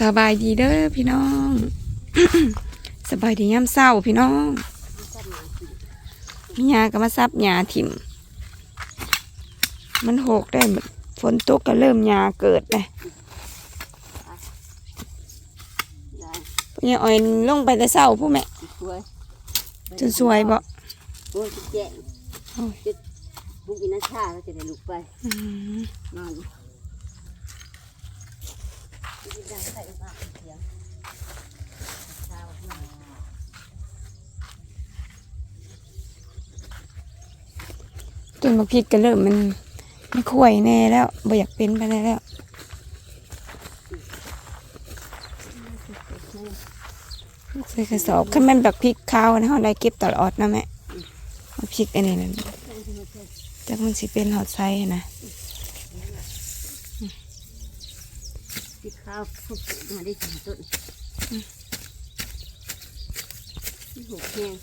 สบายดีเด้อพี่น้อง สบายดีย่ำเศร้าพี่น้องมียาก็มาซับหยาถิ่ม มันหกได้หมดฝนตกก็เริ่มหยาเกิดเลยเนี่ยอ่อยลงไปแต่เศร้าผู้แม่สวยจนสวยบ่โอ้ยแจ้งโอ้ยจุดบุกอินาชาก็จะได้ลุกไปอืมนอน ดังใส่มากเสียงเช้าขึ้นมาต้นมะพริกก็เริ่มมันมันข่วยแน่แล้วบ่อยากเป็นไปแล้วใส่กระสอบคันม่นแบบพริกข้าวนะเฮาได้เก็บตลอดนะแม่เอาพริกอันนี้นั่นจักมันสิเป็นหอดไซนะ ที่ข้าวพุกมาได้ถึงต้นที่หกแห้ง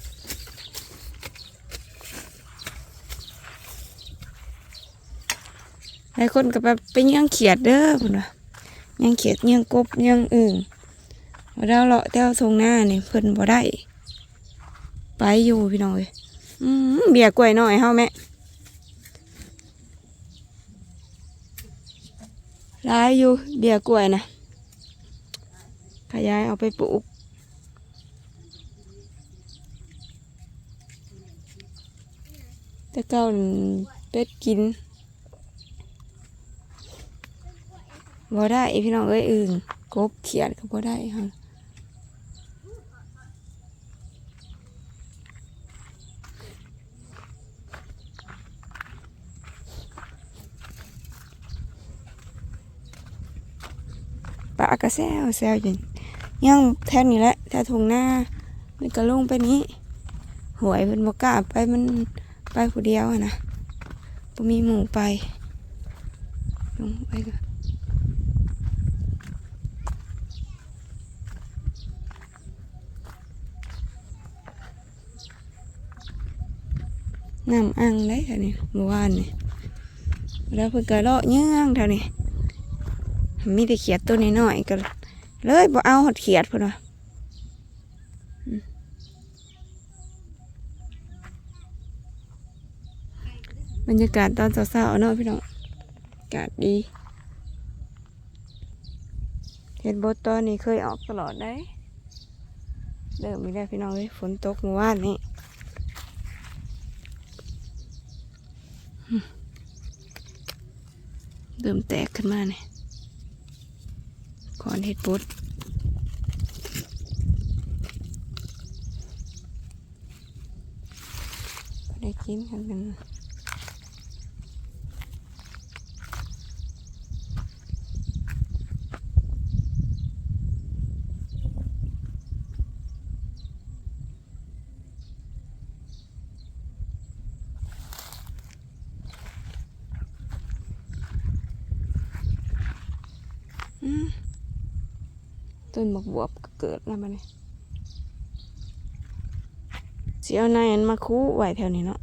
หลายคนก็แบบไปเยังเขียดเด้อพุ่นว่ายังเขียดยังกบยังอึ่งบ่ได้เลาะแถวทรงหน้านี่เพิ่นบ่ได้ ไปอยู่พี่น้องเอ้ยเบียกล้วยน้อยเฮาแม่ หลายอยู่เบียร์กล้วยนะขยายเอาไปปลูกแต่เก่าเป็ดกินบ่ได้พี่น้องเอ้ยอึ่งกบเขียดก็บ่ได้ค่ะ กระแซวแซวจนย่างแถวนี้แหละแถวทงหน้ามันก็ลงไปนี้หวยเพิ่นบ่กล้าไปมันไปผู้เดียวอะนะบ่มีหมู่ไปลงไปก็น้ำอังได้ค่ะนี่เมื่อวานนี่แล้วเพิ่นก็เลาะเยื่องเท่านี้ มีแต่เขียดตัวน้อยๆก็เลยบ่เอาหดเขียดพิ่นว่าอืมบรรยากาศตอนเช้าๆเนาะพี่น้องอากาศดีเห็ดบดตอนนี้เคยออกตลอดได้เริ่มมีแล้พี่น้องเลยฝนตกเมื่อวานนี้เริ่มแตกขึ้นมาเนี่ย ก่อนเห็ดปุ๊ดได้กินกันกันอืม ต้นบักบวบก็เกิดแล้วมันนี่เสียนายอันมาคูไวแถวนี้เนาะ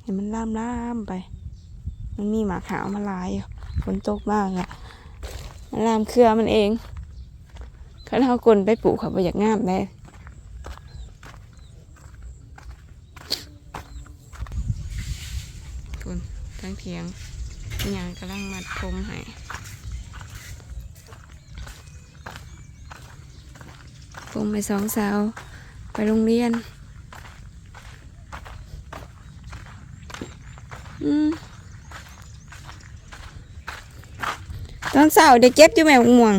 เห็นมันล่ามล่ามไป มันมีหมาขาวมาลายอยู่ฝนตกมากอะมันลามเครือมันเองข้าเอากลนไปปลูกเขาไปอยากงามได้คุณทั้งเทียงยังกำลังมัดผมให้ มไปสองสาว ไปโรงเรียนอตอนเสาร์เด็กเก็บอยู่แม่ห่วง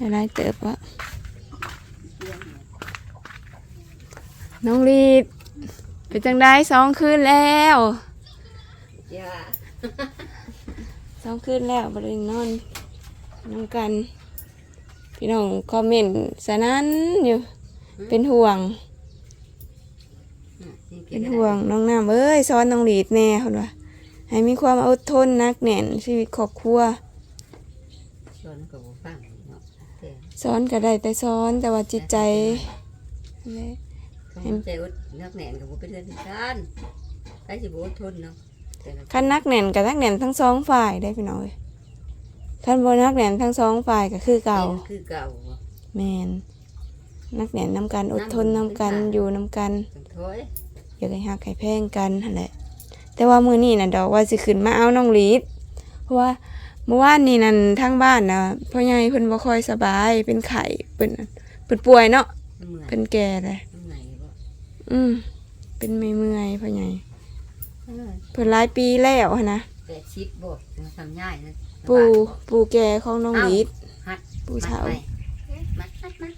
อะไรเติบวะน้องลีดเป็นจังได้สองคืนแล้วจ้า สองคืนแล้วบรินอนนอนกัน พี่น้องคอมเมนต์สนั้นอยู่ เป็นห่วง เป็นห่วงน้องน้ำเอ้ยสอนน้องหลีดแน่คนว่าให้มีความอดทนนักแน่นชีวิตครอบครัวชวนกับฟังเนาะแต่สอนก็ได้แต่สอนแต่ว่าจิตใจนั่นแหละเขาใจอดนักแหน่นกับบุเป็นเรื่องกันใครจะบุอดทนเนาะแต่ละ คันนักแน่นกับนักแน่นทั้งสองฝ่ายได้พี่น้องเอ้ยคันบ่นักแน่นทั้งสองฝ่ายก็คือเก่าเป็นคือเก่าบ่แมนนักแน่นนำกันอดทนนำกันอยู่นำกันจังโถยอยากให้ฮักให้แพงกันนั่นแหละแต่ว่ามื้อนี้น่ะดอกว่าสิขึ้นมาเอาน้องลีดเพราะว่าเมื่อวานนี้นั่นทางบ้านน่ะพ่อใหญ่เพิ่นบ่ค่อยสบายเป็นไข้เพิ่นเพิ่นป่วยเนาะมันเมื่อยเพิ่นแก่เลยมันไหนบ่อืมเป็นเมื่อยๆพ่อใหญ่ เออเพิ่นหลายปีแล้วหั้นนะแต่ชิดบ่มันทำง่ายนะปู่ปู่แก่ของน้องลีดฮัดปู่เฒ่า มัดไปมัดมัดมัด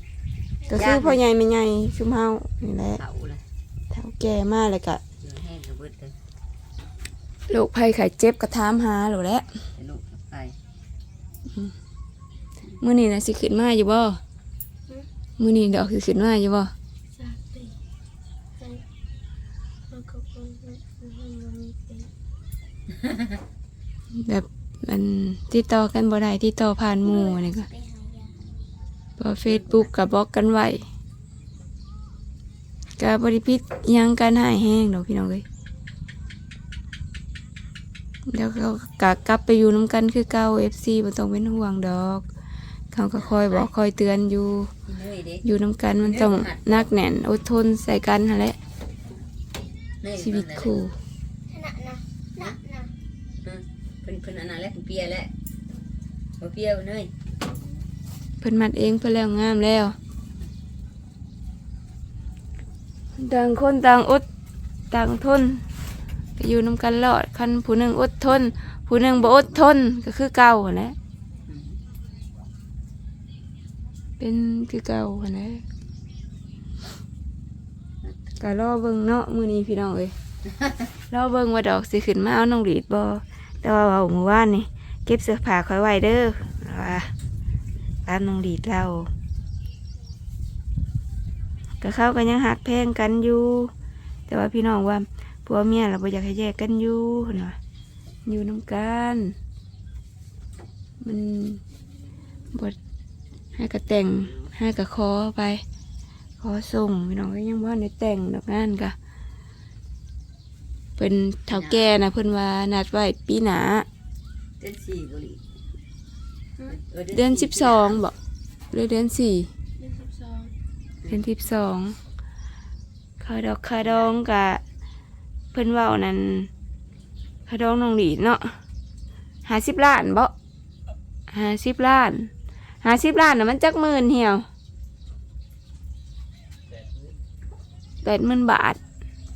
ก็คือพ่อใหญ่แม่ใหญ่ชุมเฮานี่แหละเฒ่าเลยเฒ่าแก่มากเลยก็เดี๋ยวแห้งกระเบิดเลยโรคภัยไข้เจ็บก็ถามหาโหลแหล้วให้ลูกกลับไปมื้อนี้น่ะสิขึ้นมาอยู่บ่มื้อนี้ดอกสิขึ้นมาอยู่บ่ แบบมันติดต่อกันบ่ได้ติดต่อผ่านหมู่นี่ก็เพอ Facebook ก็บล็อกกันไว้ก็บ่ได้ผิดอิหยังกันหายแห้งดอกพี่น้องเอ้ยเดี๋ยวเขาก็กลับไปอยู่นํกันคือเก่า FC บ่ต้องเป็นห่วงดอก เขาก็คอยบอกคอยเตือนอยู่ที่เนยเด็กอยู่นํกันมันต้องนักแน่นอดทนใส่กันหั่นแหละเนยชีวิตคู่ เพิ่นเพิ่นอันนั้นแหละเพิ่นเปียแล้วบ่เปียบ่เนยเพิ่นมัดเองเพิ่นแล้วงามแล้วต่างคนต่างอดต่างทนก็อยู่นำกันรอดคันผู้หนึ่งอดทน ผู้หนึ่งบ่อดทนก็คือเก่าหั่นแหละอืมเป็นคือเก่าหั่นแหละก็รอเบิ่งเนาะมื้อนี้พี่น้องเอ้ยรอเบิ่งว่าดอกสิขึ้นมาเอาน้องหลีดบ่ แต่ว่าเอามือวานนี่เก็บเสื้อผ้าค่อยไว้เด้อว่าตามน้องหลีดเราก็เข้ากันยังหักแพงกันอยู่ แต่ว่าพี่น้องว่าผัวเมียเราบ่อยากให้แยกกันอยู่เห็นว่าอยู่น้ำกัน มันบดให้กระแต่งให้กระคอไป ขอส่งพี่น้องก็ยังว่าในแต่งดอกงานกะ เป็นเท่าแก่นะเพิ่นว่านัดไว้ปีหนาเดือนสี่บ่ลิเดือนสิบสองบอกหรือเดือนสี่ This is song. เดือนสิบสองคาดอกคาดองกะเพิ่นเว่านั่นคาดองน้องหลีดเนาะหาสิบล้านบ่หาสิบล้านหาสิบล้านน่ะมันจักหมื่นเหี่ยวแปดหมื่นบาท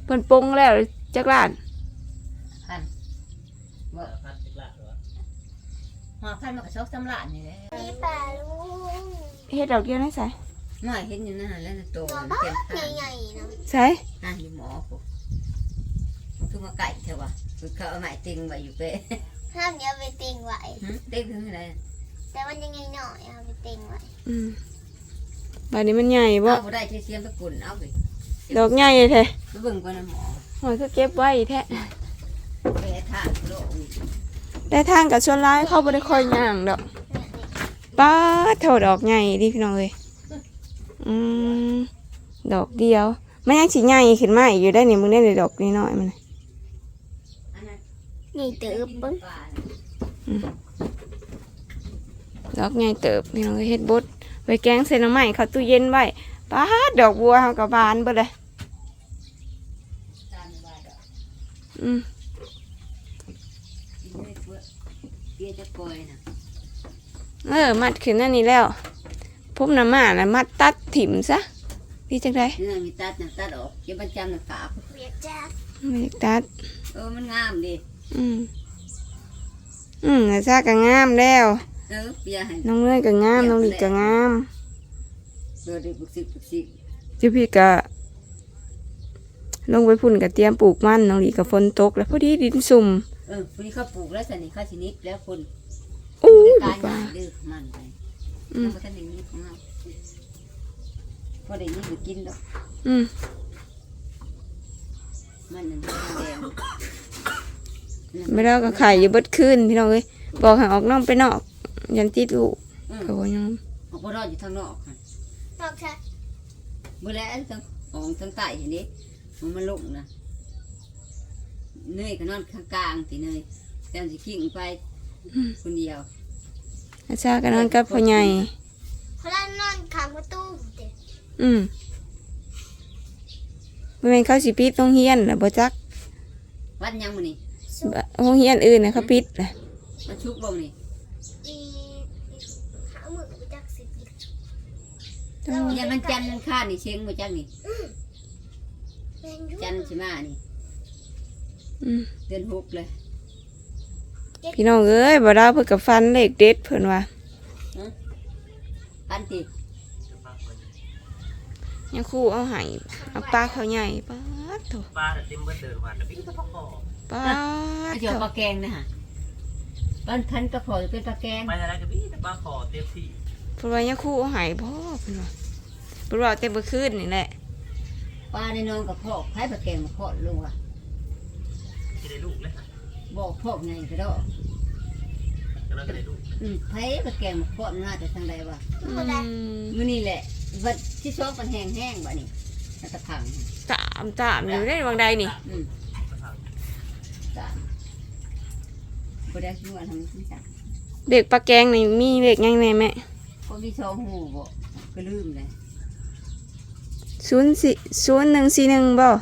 เพิ่นปรุงแล้ว จักล้านพันบ่พันสิบล้านหรอหอพันมันก็ชกสำล้านนี่แหละ Ni balloon. เฮ็ดดอกเดียวได้ใส่น้อยเห็นอยู่นั่นแล้วโตมัน Baba, เต็มทาง nyay na. ใส่นั่นอยู่หมอผมมันคือมาไก่เถอะวะคือเขาเอาไม้ติงไว้อยู่เป๊ะ Ham niya biting wai. หึเต็งถึงอะไรแต่มันยังไงหน่อยเอาไปติงไว้อืมบาดนี้มันใหญ่บ่เอาบ่ได้ที่เสียมตะกุนเอาไปดอกใหญ่แท้ไปเบิ่งก่อนนะหมอ หอยก็เก็บไว้แท้ไปทางโลกนี่ได้ทางกับชวนร้ายเข้าบ่ได้ค่อยย่างดอกเนี่ยนี่ป้าดเท่าดอกใหญ่ดิพี่น้องเอ้ยอืมดอกเดียวมันยังสิใหญ่ขึ้นมาอีกอยู่ได้นี่มึงได้ในดอกนี้น้อยมันน่ะอันนั้นนี่เติบเบิ้งป่าดอกใหญ่เติบพี่น้องเอ้ยเฮ็ดบดไว้แกงใส่หน้ำไม้เข้าตู้เย็นไว้ป้าดดอกบัวเฮากับบานเบิดเลยตามไม่ได้ด อกอืมกินได้เพื่อเบี้ยจะปล่อยน่ะเออ มัดขึ้นนั่นนี่แล้วพบน้ำมาน่ะมัดตัดถิ่มซะพี่จังไดเนื้อมีตัดน่ะตัดออกเก็บประจำน่ะฝาบเบียดจักไม่ได้ตัด เออ มันงามดิอืม อืมน่ะซาก็งามแล้วเออเปียให้น้องเนยก็งาม น้องหลีก็งามเออได้บุกสิบบุกสิบเจ้าพี่ก็ ลงไปพุ่นกับเตรียมปลูกมันน้องหลีกับฝนตก แล้วพอดีดินสุ่มเออวันนี้เขาปลูกแล้วสันนี่เขาชนิดแล้วคนอู้ได้ยตายบ้าง่ายดื้อมันไปอืมแล้วก็ท่านอย่างนี้ของเราพอได้ยินไปกินดอกอืมมันนั่นแดงไม่ได้ก็ไข่อยู่เบิดคืนพี่น้องเอ้ยบอกให้ออกน้องไปนอก ยันติดลูกอืมก็บ่ยอมออกมารอดอยู่ทางนอกค่ะตอกใช่เมื่อแล้วทางออกทางใต้เห็นดิ มันมาลงนะเนยก็นอนข้างกลางสิเนยแต่มันสิขิงไปคนเดียวอาชากันนอนกับพ่อใหญ่เพราะเรานอนข้างประตูเด็กอืมบ่แม่นเขาสิปิดโรงเรียนล่ะบ่จักวันยังมื้อนี้สุดโรงเรียนอื่นน่ะเขาปิดล่ะวันชุกบ่มื้อนี้ดีหาหมึกไปจักสิบยันมันจันทร์มันข้านนี่เชียงบ่จักนี่แมงยุ จันทร์สิมานี่อืมเดือนหกเลยพี่น้องเอ้ยบ่ดาวเพิ่นก็ฟันเลขเด็ดเพิ่นว่าพันติยังครู่เอาให้เอาปลาเขาใหญ่ป๊าดโถปลาแต่เต็มเบิดเดินวันแล้วพี่ก็ต้องขอป๊าไอ้ดเจ้าโถปลาแกงนะฮะบ้านพันก็พอเป็นปลาแกงไปอะไรกับพี่แต่ปลาขอเต็มที่เพิ่นว่ายังครู่เอาให้พ่อเพิ่นว่าเพิ่นว่าเอาแต่เมื่อคืนนี่แหละ ปลาในนองกับพ่อไผ่ปลาแกงมาพ่อลุงว่ะจะได้ลูกเลยบอกพ่อไงก็ได้ก็เราจะได้ลูกอืมไผ่ปลาแกงมาพ่อมันน่าจะทางใดวะอืมมื้อนี้แหละวันที่ชอบมันแห้งแห้งๆบ่นี่น่าจะพังตามตามอยู่ได้บางใดนี่อืมจ้ะบ่ได้คิดว่าทำที่จ้ะเด็กปลาแกงนี่มีเด็กยังไงแม่คนที่ชอบหูบ่ก็ลืมเลย ศูนย์สี่ศูนย์หนึ่งสี่หนึ่งบ่ปลา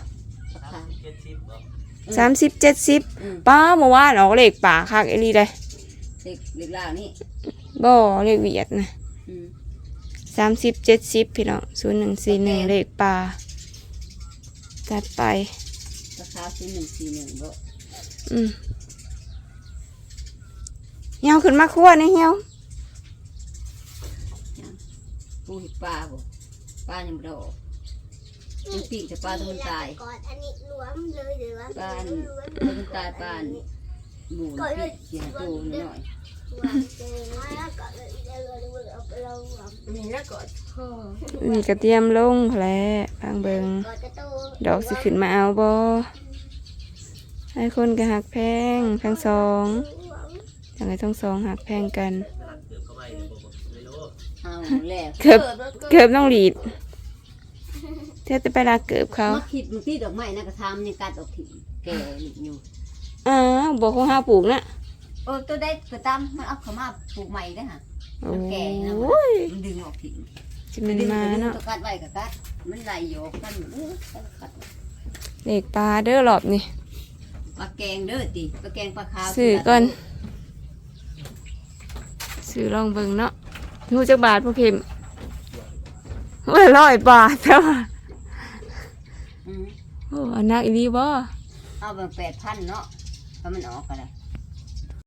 สาขามวเจ็ดสิบเหรอสามสิบเจ็ดสิบอืมป้าเมื่อวานออกเลขป่าคักเอหลีเลยเด็กเด็กลาวนี่บ่เลขเวียดนะอืมสามสิบเจ็ดสิบพี่น้องศูนย์หนึ่งสี่หนึ่งโอเคเลขป่าจัดไปปลาขาวซื้อหนึ่งสี่หนึ่งบ่อืมเหี่ยวขึ้นมาคั่วนี่เหี่ยวปูเห็ดปลาบ่ปลายังบ่ได้ออก มันปีกแต่ปลาตัวมันตาย ก่อนอันนี้รวมเลยหรือว่าปลาอันตัวนี้รวมมันตายปลาหมูปีกเสียงโตหน่อยรวมเจอแล้วก็เลยเดี๋ยวเราเอาไปเรารวมนี่แล้วก่อนพ่อนี่กระเทียมลงแล้วพังเบิงก่อนจะโตดอกสิขึ้นมาเอาบ่ให้คนก็หักแพงทั้งสองจังไงทั้งสองหักแพงกัน เกือบเข้าไปเดี๋ยวบอกไม่รู้เอาแล้วเกือบเกือบต้องหลีด เธอจะไปลาเกือบเขามาคิดมันที่ดอกไม้นะกระทำยังกัดออกถิ่นแก่อยู่อ้าวบอกของห้าปลูกนะเออตัวได้กระตำมันเอาเข้ามาปลูกใหม่ได้อฮะโอมันแก่นะ้ยมันดึงออกถิ่นจะมันมาเนาะตัวกัดไว้กับกัดมันไหลโยกกันเออกัดเด็กปลาเด้อหลอบนี่ปลาแกงเด้อติปลาแกงปลาขาวซื้อก่อนซื้อลองเบิ่งเนาะรู้จักบาทพ่อพิมพ์ว่าร้อยบาทแต่ว่าอืม โอ้อันนักอีดีบ่เอาแบบแปดพันเนาะถ้ามันออกก็ได้